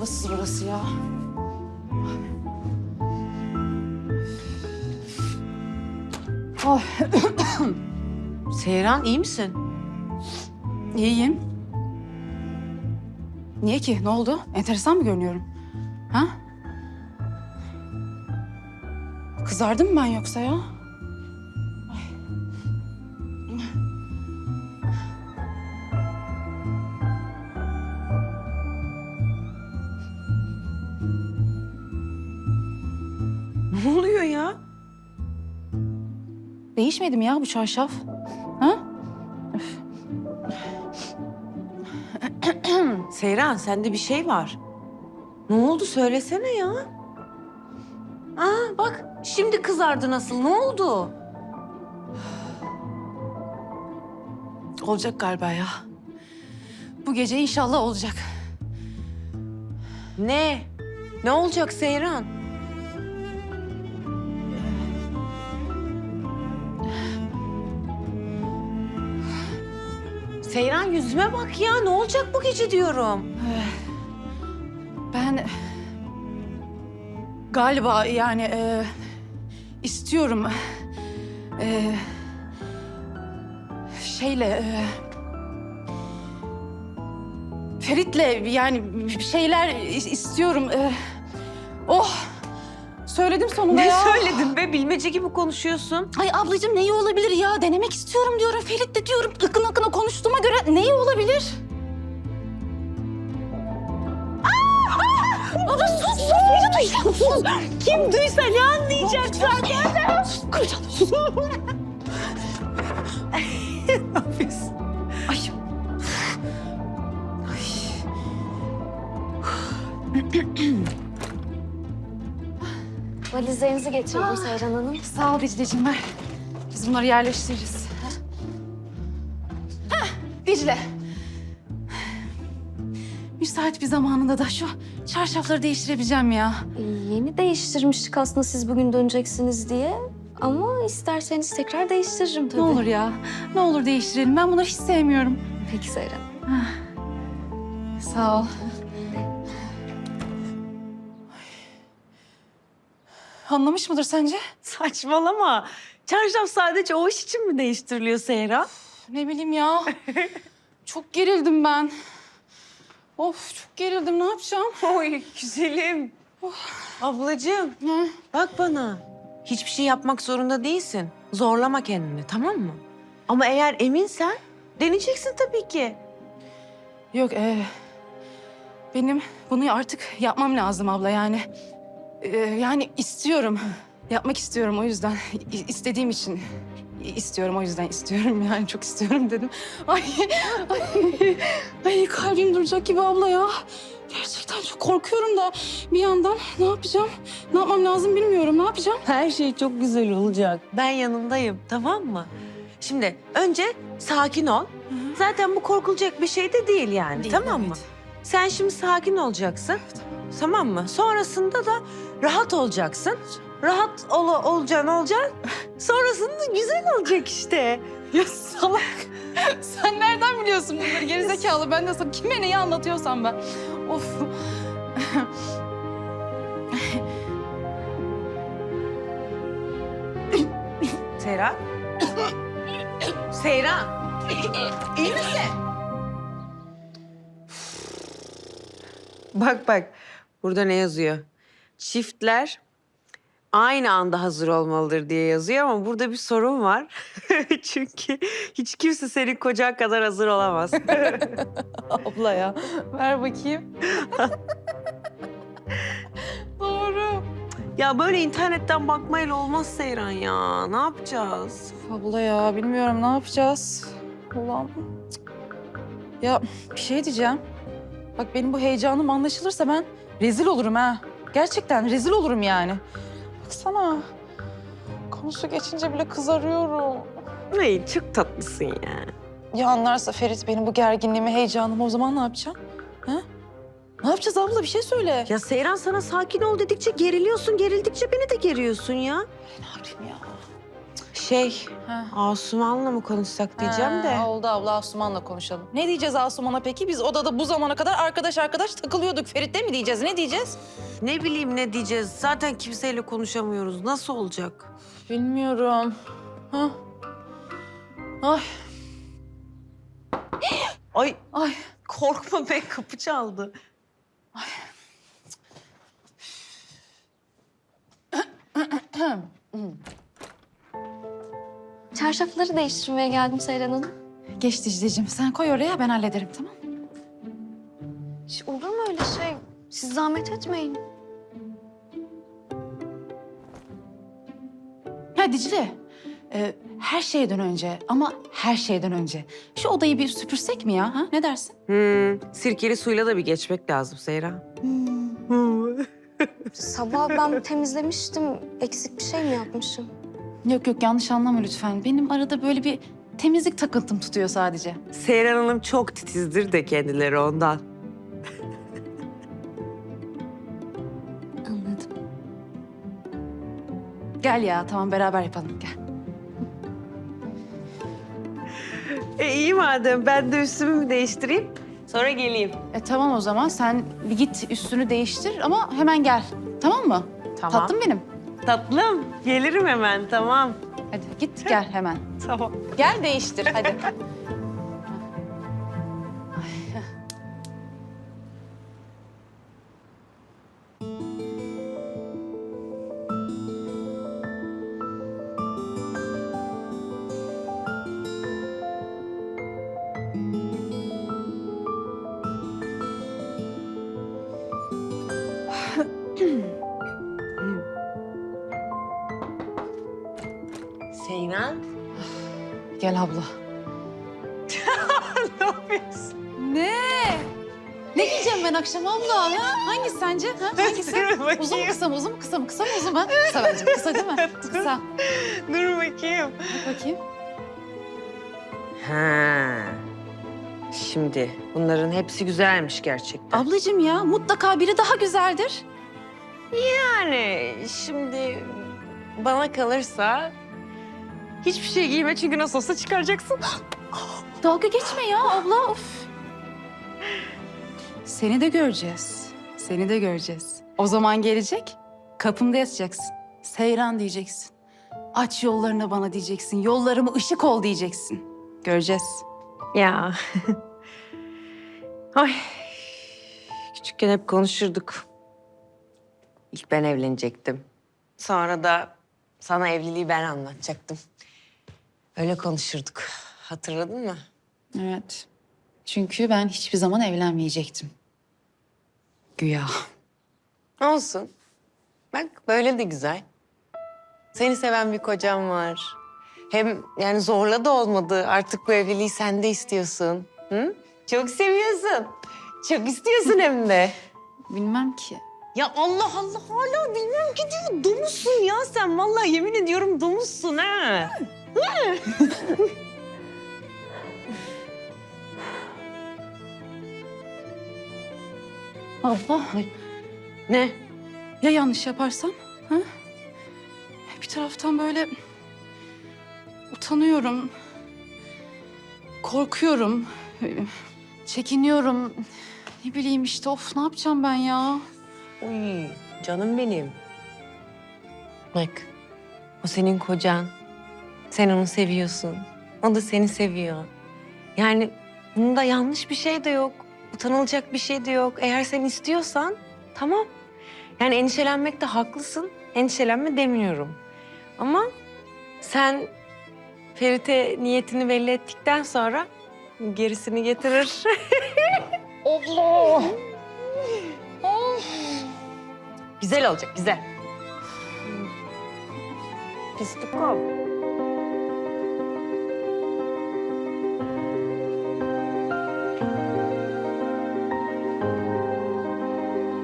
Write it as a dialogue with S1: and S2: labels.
S1: havasız burası ya.
S2: Seyran iyi misin?
S1: iyiyim. Niye ki? Ne oldu? Enteresan mı görünüyorum? Ha? Kızardım mı ben yoksa ya?
S2: Oluyor ya?
S1: Değişmedi mi ya bu çarşaf? Ha?
S2: Seyran sende bir şey var. Ne oldu söylesene ya. Aa bak şimdi kızardı nasıl ne oldu?
S1: Olacak galiba ya. Bu gece inşallah olacak.
S2: Ne? Ne olacak Seyran? Seyran yüzüme bak ya ne olacak bu gece diyorum.
S1: Ben galiba yani e, istiyorum e, şeyle e, Ferit'le yani bir şeyler is- istiyorum. E, oh söyledim sonunda
S2: Ne
S1: ya.
S2: söyledin be bilmece gibi konuşuyorsun.
S1: Ay ablacığım neyi olabilir ya? Denemek istiyorum diyorum. Ferit de diyorum. Ikın akına konuştuğuma göre neyi olabilir? Abla sus sus. Biri duysa sus.
S2: Kim duysa ne anlayacak
S1: zaten? Sus kıracağım sus.
S2: Ne yapıyorsun?
S1: Ay.
S3: Valizlerinizi getirdim Seyran Hanım.
S1: Sağ ol Dicle'cim ver. Biz bunları yerleştiririz. Hah, Dicle. Müsait bir zamanında da şu çarşafları değiştirebileceğim ya.
S3: Ee, Yeni değiştirmiştik aslında siz bugün döneceksiniz diye. Ama isterseniz tekrar değiştiririm tabii.
S1: Ne olur ya. Ne olur değiştirelim. Ben bunları hiç sevmiyorum.
S3: Peki Seyran.
S1: Sağ ol. Anlamış mıdır sence?
S2: Saçmalama. Çarşaf sadece o iş için mi değiştiriliyor Seyran?
S1: Ne bileyim ya. çok gerildim ben. Of çok gerildim. Ne yapacağım?
S2: Oy güzelim. Ablacığım
S1: Ne?
S2: bak bana. Hiçbir şey yapmak zorunda değilsin. Zorlama kendini tamam mı? Ama eğer eminsen deneyeceksin tabii ki.
S1: Yok e, benim bunu artık yapmam lazım abla yani. E, yani istiyorum. Yapmak istiyorum o yüzden. İ- istediğim için istiyorum o yüzden istiyorum yani çok istiyorum dedim. Ay, ay, ay kalbim duracak gibi abla ya. Gerçekten çok korkuyorum da bir yandan ne yapacağım? Ne yapmam lazım bilmiyorum. Ne yapacağım?
S2: Her şey çok güzel olacak. Ben yanındayım tamam mı? Şimdi önce sakin ol. Zaten bu korkulacak bir şey de değil yani
S1: Değil,
S2: tamam mı?
S1: evet.
S2: Sen şimdi sakin olacaksın. Tamam mı? Sonrasında da rahat olacaksın. Rahat ol, olacaksın, olacaksın. Sonrasında güzel olacak işte.
S1: Ya salak. Sen nereden biliyorsun bunları gerizekalı? Ben de sana kime neyi anlatıyorsam ben. Of.
S2: Seyran. Seyran. İyi misin? Bak bak. Burada ne yazıyor? Çiftler aynı anda hazır olmalıdır diye yazıyor ama burada bir sorun var. Çünkü hiç kimse senin kocan kadar hazır olamaz.
S1: Abla ya. Ver bakayım. Doğru.
S2: ya böyle internetten bakmayla olmaz Seyran ya. Ne yapacağız?
S1: Abla ya bilmiyorum ne yapacağız. Ulan. Cık. Ya bir şey diyeceğim. Bak benim bu heyecanım anlaşılırsa ben rezil olurum ha. Gerçekten rezil olurum yani. Baksana. Konusu geçince bile kızarıyorum.
S2: Ay çok tatlısın ya.
S1: Ya anlarsa Ferit benim bu gerginliğimi, heyecanımı o zaman ne yapacağım? Ha? Ne yapacağız abla? Bir şey söyle.
S2: Ya Seyran sana sakin ol dedikçe geriliyorsun, gerildikçe beni de geriyorsun ya.
S1: Ne yapayım ya?
S2: Şey,
S4: Ha.
S2: Asuman'la mı konuşsak diyeceğim de.
S4: Ha, oldu abla Asuman'la konuşalım. Ne diyeceğiz Asuman'a peki? Biz odada bu zamana kadar arkadaş arkadaş takılıyorduk. Ferit'le mi diyeceğiz? Ne diyeceğiz?
S2: Ne bileyim ne diyeceğiz. Zaten kimseyle konuşamıyoruz. Nasıl olacak?
S4: Bilmiyorum. Ha. Ay.
S2: Ay
S4: Ay.
S2: korkma be kapı çaldı.
S3: Çarşafları değiştirmeye geldim Seyran Hanım.
S1: Geç Dicle'cim sen koy oraya ben hallederim tamam
S3: Hiç olur mu öyle şey? Siz zahmet etmeyin.
S1: Ha Dicle e, her şeyden önce ama her şeyden önce şu odayı bir süpürsek mi ya? Ha? Ne dersin?
S2: Hmm, sirkeli suyla da bir geçmek lazım Seyran.
S3: Sabah ben temizlemiştim. Eksik bir şey mi yapmışım?
S1: Yok yok yanlış anlama lütfen. Benim arada böyle bir temizlik takıntım tutuyor sadece.
S2: Seyran Hanım çok titizdir de kendileri ondan.
S3: Anladım.
S1: Gel ya tamam beraber yapalım gel.
S2: E iyi madem ben de üstümü değiştireyim. Sonra geleyim.
S1: E tamam o zaman sen bir git üstünü değiştir ama hemen gel. Tamam mı?
S2: Tamam.
S1: Tatlım benim.
S2: Tatlım gelirim hemen tamam.
S1: Hadi git gel hemen.
S2: Tamam.
S1: Gel değiştir hadi. Gel abla.
S2: ne yapıyorsun?
S1: Ne? Ne giyeceğim ben akşam abla? Ha? Hangisi sence? Ha? Hangisi?
S2: Dur bakayım.
S1: uzun mu kısa mı? Uzun mu kısa mı? Kısa mı uzun mu? Kısa bence. Kısa değil mi? Kısa.
S2: Dur bakayım.
S1: Bak bakayım.
S2: Ha. Şimdi bunların hepsi güzelmiş gerçekten.
S1: Ablacığım ya mutlaka biri daha güzeldir.
S2: Yani şimdi bana kalırsa hiçbir şey giyme çünkü nasıl olsa çıkaracaksın.
S1: Dalga geçme ya abla. Of. Seni de göreceğiz. Seni de göreceğiz. O zaman gelecek. Kapımda yatacaksın. Seyran diyeceksin. Aç yollarını bana diyeceksin. Yollarımı ışık ol diyeceksin. Göreceğiz.
S2: Ya. Ay. Küçükken hep konuşurduk. İlk ben evlenecektim. Sonra da sana evliliği ben anlatacaktım. Öyle konuşurduk. Hatırladın mı?
S1: Evet. Çünkü ben hiçbir zaman evlenmeyecektim. Güya.
S2: Olsun. Bak böyle de güzel. Seni seven bir kocam var. Hem yani zorla da olmadı. Artık bu evliliği sen de istiyorsun. Hı? Çok seviyorsun. Çok istiyorsun hem de.
S1: Bilmem ki.
S2: Ya Allah Allah hala bilmem ki diyor. Domuzsun ya sen. Vallahi yemin ediyorum domuzsun ha.
S1: Abla.
S2: Ne?
S1: Ya yanlış yaparsam? Ha? Bir taraftan böyle utanıyorum. Korkuyorum. Çekiniyorum. Ne bileyim işte of ne yapacağım ben ya?
S2: Uy canım benim. Bak o senin kocan. Sen onu seviyorsun. O da seni seviyor. Yani bunda yanlış bir şey de yok. Utanılacak bir şey de yok. Eğer sen istiyorsan tamam. Yani endişelenmekte haklısın. Endişelenme demiyorum. Ama sen Ferit'e niyetini belli ettikten sonra gerisini getirir.
S4: Allah!
S2: güzel olacak, güzel. Pislik ol.